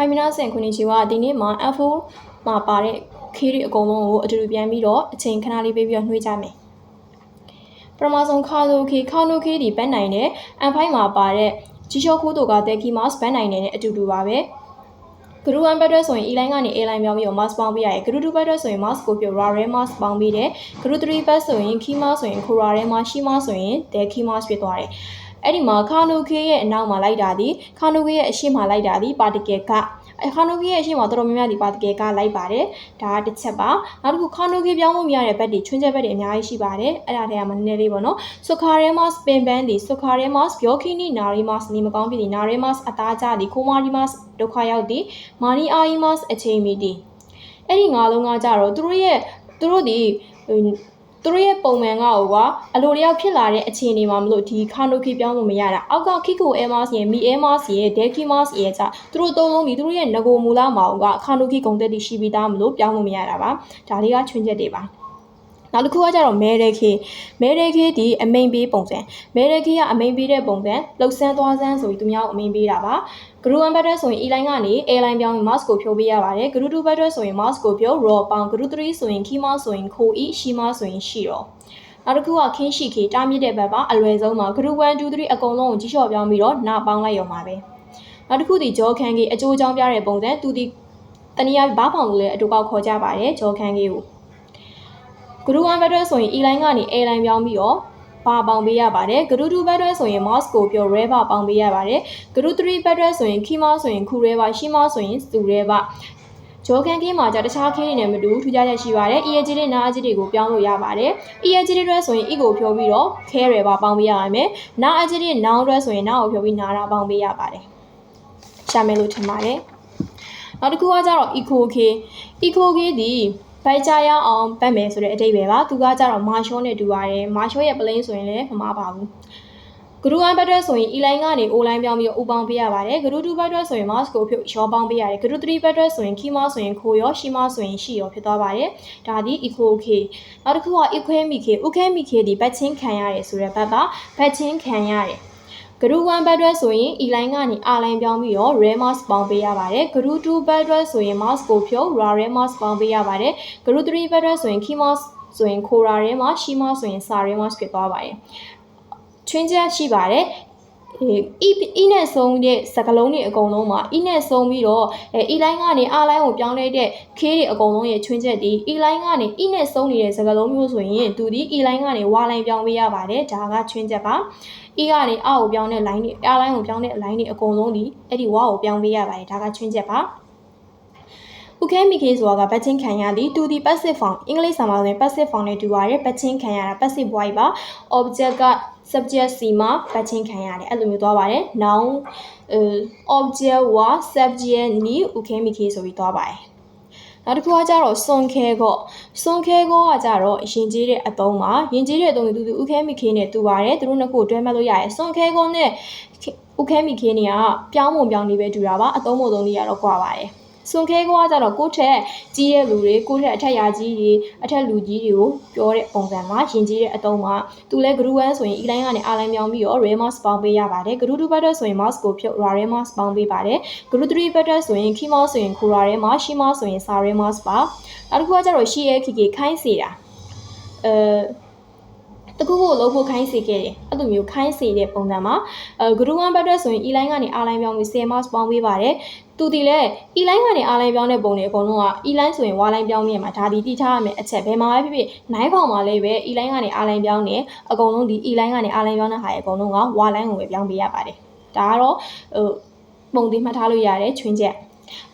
ဖိုင်မီနာဆင်ခုနှစ်ချီကဒီနေ့မှာ F4 မှာပါတဲ့ခေးတွေအကုန်လုံးကိုအတူတူပြန်ပြီးတော့အချိန်ခဏလေးပေးပြီးတော့နှွှေးကြမယ်ပထမဆုံးခါလိုခေခါနိုခေဒီဘတ်နိုင်တဲ့ M5 မှာပါတဲ့ဂျီရှောခိုးတိုကတဲကီမတ်ဘတ်နိုင်တဲ့အတူတူပါပဲဂရူ1ဘတ်အတွက်ဆိုရင် E-line ကနေ A-line ပြောင်းပြီးတော့ mask ပေါင်းပေးရတယ်ဂရူ2ဘတ်အတွက်ဆိုရင် mask ကိုပြ rare mask ပေါင်းပေးတယ်ဂရူ3ဘတ်ဆိုရင် key mask ဆိုရင် khora rare mask ရှိ mask ဆိုရင် de key mask ဖြစ်သွားတယ် အဲ့ဒီမှာခါနိုခေရဲ့အနောက်မှာလိုက်တာဒီခါနိုခေရဲ့အရှေ့မှာလိုက်တာဒီ particle ကခါနိုခေရဲ့အရှေ့မှာတော်တော်များများဒီ particle ကလိုက်ပါတယ်ဒါကတစ်ချက်ပါနောက်တစ်ခုခါနိုခေပြောင်းလို့မရတဲ့ဘက်တွေချွင်းချက်ဘက်တွေအများကြီးရှိပါတယ်အဲ့ဒါတွေကမနည်းနည်းလေးပေါ့နော်ဆိုခါရဲမတ်ပင်ပန်းဒီဆိုခါရဲမတ်ဘျောခီနီနာရီမတ်နေမကောင်းပြီဒီနာရီမတ်အသားကြဒီခိုမာရီမတ်ဒုက္ခရောက်ဒီမာနီအာရီမတ်အချိန်မီဒီအဲ့ဒီငါးလုံးကကြတော့သူတို့ရဲ့သူတို့ဒီ သူတို့ရဲ့ပုံမှန်ကဟိုကအလိုတယောက်ဖြစ်လာတဲ့အခြေအနေမှာမလို့ဒီခါနိုခီပြောင်းလို့မရတာအောက်ကခိကိုအဲမတ်ရဲ့မီအဲမတ်ရဲ့ဒဲကီမတ်ရဲ့ကြသူတို့သုံးလုံးဒီသူတို့ရဲ့ငကိုမူလာမှာဟိုကခါနိုခီဂုံတက်တီရှိပြီးသားမလို့ပြောင်းလို့မရတာပါဒါလေးကချွင်းချက်တွေပါ နောက်တစ်ခုကကြတော့မဲရဲခေမဲရဲခေဒီအမိန်ပေးပုံစံမဲရဲခေကအမိန်ပေးတဲ့ပုံစံလှုပ်ဆန်းသွားဆန်းဆိုပြီးသူများကိုအမိန်ပေးတာပါဂရူ1ဘတ်တက်ဆိုရင် E-line ကနေ A-line ပြောင်းပြီး mask ကိုဖြိုးပေးရပါတယ်ဂရူ2ဘတ်တက်ဆိုရင် mask ကိုဖြိုး raw ပေါင်းဂရူ3ဆိုရင် key mask ဆိုရင် ခို e ရှိ mask ဆိုရင်ရှိတော့နောက်တစ်ခုကခင်းရှိခေတားမြစ်တဲ့ဘက်ပါအလွယ်ဆုံးပါ group 1 2 3အကုန်လုံးကိုကြီးလျှော့ပြောင်းပြီးတော့နာပေါင်းလိုက်ရုံပါပဲနောက်တစ်ခုဒီဂျောခန်ကေအကျိုးအကြောင်းပြတဲ့ပုံစံသူဒီတနည်းအားဘားဖောင်လို့လည်းအတူကောက်ခေါ်ကြပါတယ်ဂျောခန်ကေကို group 1ဘက်တွဲဆိုရင် e-line ကနေ a-line ပြောင်းပြီးတော့ပါပေါင်ပေးရပါတယ်ဂရု2ဘတ်တွဲဆိုရင် mouse ကိုပြော ray ပါပေါင်ပေးရပါတယ်ဂရု3ဘတ်တွဲဆိုရင် key mouse ဆိုရင်ခု ray ပါရှိ mouse ဆိုရင်စူ ray ပါဂျောကန်ကင်းမှာじゃတခြားခင်းတွေနဲ့မတူထူးခြားချက်ရှိပါတယ်။ EAG နဲ့နာအကြီးတွေကိုပြောင်းလို့ရပါတယ်။ EAG တွေဆိုရင် E ကိုဖြိုးပြီးတော့ ခဲရယ်ပါပေါင်းပေးရမယ်။နာအကြီးတွေနောင်တွေဆိုရင်နာကိုဖြိုးပြီးနာတာပေါင်းပေးရပါတယ်။ရှာမယ်လို့ထင်ပါတယ်။နောက်တစ်ခုကကြတော့ eco k eco k ဒီ ဘိုက်ကြရအောင်ပတ်မယ်ဆိုတဲ့အတိတ်ပဲပါသူကကြတော့မာရှောနဲ့တူပါတယ်မာရှောရဲ့ပလိန်းဆိုရင်လည်းမမပါဘူးဂရူ1ဘတ်တွဲဆိုရင် e-line ကနေ o-line ပြောင်းပြီးတော့ o ပေါင်းပေးရပါတယ်ဂရူ2ဘတ်တွဲဆိုရင် mouse ကိုဖြုတ်ရောပေါင်းပေးရတယ်ဂရူ3ဘတ်တွဲဆိုရင် key mouse ဆိုရင်ခိုရောရှိ mouse ဆိုရင်ရှိရောဖြစ်သွားပါတယ်ဒါဒီ eco k နောက်တစ်ခုက equemi k ukemi k ဒီဘတ်ချင်းခံရတယ်ဆိုတဲ့ဘတ်ကဘတ်ချင်းခံရတယ် ဂရူ1ဘတ်တွဲဆိုရင် e-line ကနေ r-line ပြောင်းပြီးတော့ ray mouse ပေါင်းပေးရပါတယ်ဂရူ2ဘတ်တွဲဆိုရင် mouse ကိုဖြုတ် ray mouse ပေါင်းပေးရပါတယ်ဂရူ3ဘတ်တွဲဆိုရင် key mouse ဆိုရင်ခိုရာရဲမှာရှိ mouse ဆိုရင်စာရဲ mouse ဖြစ်သွားပါတယ်ချွင်းချက်ရှိပါတယ် အီအီနဲ့ဆုံးတဲ့စကလုံးတွေအကုန်လုံးမှာအီနဲ့ဆုံးပြီးတော့အဲအီလိုင်းကနေအာလိုင်းကိုပြောင်းလဲတဲ့ခေးတွေအကုန်လုံးရဲ့ချွင်းချက်ဒီအီလိုင်းကနေအီနဲ့ဆုံးနေတဲ့စကလုံးမျိုးဆိုရင်သူဒီအီလိုင်းကနေဝါလိုင်းပြောင်းပေးရပါတယ်ဒါကချွင်းချက်ပါအီကနေအောက်ကိုပြောင်းတဲ့ line တွေအာလိုင်းကိုပြောင်းတဲ့ line တွေအကုန်လုံးဒီအဲ့ဒီဝါကိုပြောင်းပေးရပါတယ်ဒါကချွင်းချက်ပါ ဥခဲမိခေဆိုတာကပတ်ချင်းခံရသည်တူဒီ passive form အင်္ဂလိပ်စာမှာဆိုရင် passive form နဲ့တူပါတယ်ပတ်ချင်းခံရတာ passive voice ပါ object က subject စီမှာပတ်ချင်းခံရတယ်အဲ့လိုမျိုးသွားပါတယ် noun object ဝ subject နီဥခဲမိခေဆိုပြီးသွားပါတယ်နောက်တစ်ခုကကြတော့စွန်ခဲကော့စွန်ခဲကောကကြတော့ရင်ကျေးတဲ့အတုံးပါရင်ကျေးတဲ့အတုံးတွေတူတူဥခဲမိခေနဲ့တူပါတယ်သူတို့နှစ်ခုတွဲမှတ်လို့ရတယ်စွန်ခဲကောနဲ့ဥခဲမိခေနေကပြောင်းပုံပြောင်းနေပဲတူတာပါအတုံးပုံသုံးတွေကတော့ကွာပါတယ် စွန်ခဲကွာကြတော့ကိုယ့်ထက်ကြီးတဲ့လူတွေကိုယ့်ထက်အထက်ရာကြီးတွေအထက်လူကြီးတွေကိုပြောတဲ့ပုံစံမှာယဉ်ကျေးတဲ့အတုံးမှာသူလဲ group 1ဆိုရင် e-line ကနေ r-line ပြောင်းပြီးတော့ remouse ပေါင်းပေးရပါတယ် group 2 butter ဆိုရင် mouse ကိုဖြုတ် remouse ပေါင်းပေးပါတယ် group 3 butter ဆိုရင် key mouse ဆိုရင် khura remouse ရှိ mouse ဆိုရင် sa remouse ပါနောက်တစ်ခုကကြတော့ she ရဲ့ kiki ခိုင်းစေတာအဲတခုခုကိုလုပ်ဖို့ခိုင်းစေခဲ့တယ်အဲ့လိုမျိုးခိုင်းစေတဲ့ပုံစံမှာအဲ group 1 butter ဆိုရင် e-line ကနေ r-line ပြောင်းပြီး10 mouse ပေါင်းပေးပါတယ် သူဒီလဲ e-line ကနေ r-line ပြောင်းတဲ့ပုံတွေအကုန်လုံးက e-line ဆိုရင် y-line ပြောင်းနေမှာဒါဒီတိထားရမယ်အချက်ဘယ်မှာပဲဖြစ်ဖြစ်9ဖောင်မှာလေးပဲ e-line ကနေ r-line ပြောင်းနေအကုန်လုံးဒီ e-line ကနေ r-line ပြောင်းတဲ့ဟာရဲ့အကုန်လုံးက y-line ကိုပဲပြောင်းပေးရပါတယ်ဒါကတော့ဟိုပုံသေးမှတ်ထားလို့ရတယ်ချွင်းချက်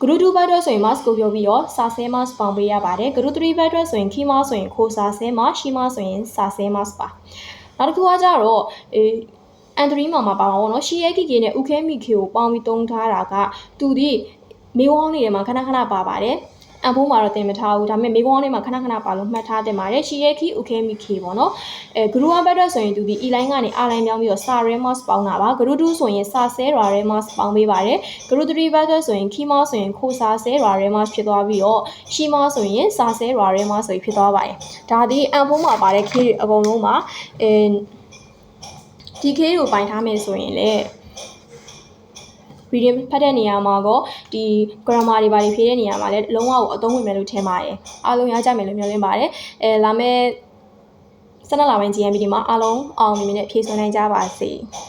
group 2ဘတ်အတွက်ဆိုရင် mask ကိုပြောပြီးတော့စာဆဲ mask ပေါင်ပေးရပါတယ် group 3ဘတ်အတွက်ဆိုရင် key mask ဆိုရင်ခိုးစာဆဲ mask ရှိ mask ဆိုရင်စာဆဲ mask ပါနောက်တစ်ခုကကြတော့အေး အန်ဒရီမှာမှာပါမှာပေါ့နော်ရှီယက်ကီကေနဲ့ဥခဲမီခေကိုပေါင်းပြီးတုံးထားတာကသူဒီမေဝေါင်းလေးထဲမှာခဏခဏပါပါတယ်အဖိုးမှာတော့တင်မထားဘူးဒါပေမဲ့မေကွန်လေးမှာခဏခဏပါလို့မှတ်ထားတင်ပါတယ်ရှီရဲခီဥခဲမီခီပေါ့နော်အဲဂရူဝမ်ဘတ်ရက်ဆိုရင်သူဒီ e-line ကနေ r-line ပြောင်းပြီးတော့ sa remouse ပေါင်းတာပါဂရူ2ဆိုရင် sa se ra remouse ပေါင်းပေးပါတယ်ဂရူ3ဘတ်ရက်ဆိုရင် key mouse ဆိုရင်ခို sa se ra remouse ဖြစ်သွားပြီးတော့ shi mouse ဆိုရင် sa se ra remouse ဆိုပြီးဖြစ်သွားပါတယ်ဒါဒီအဖိုးမှာပါတဲ့ခီအကုန်လုံးမှာအဲ ဒီခေးကိုပိုင်ထားမယ်ဆိုရင်လည်း reading ဖတ်တဲ့နေရာမှာကောဒီ grammar တွေပါတွေဖြည့်တဲ့နေရာမှာလည်းလုံးဝကိုအသုံးဝင်မယ်လို့ထင်ပါတယ်အားလုံးရကြမယ်လို့မျှော်လင့်ပါတယ်အဲလာမယ့်12လပိုင်း GMP ဒီမှာအားလုံးအောင်မြင်မြင်နဲ့ဖြည့်ဆွနိုင်ကြပါစေ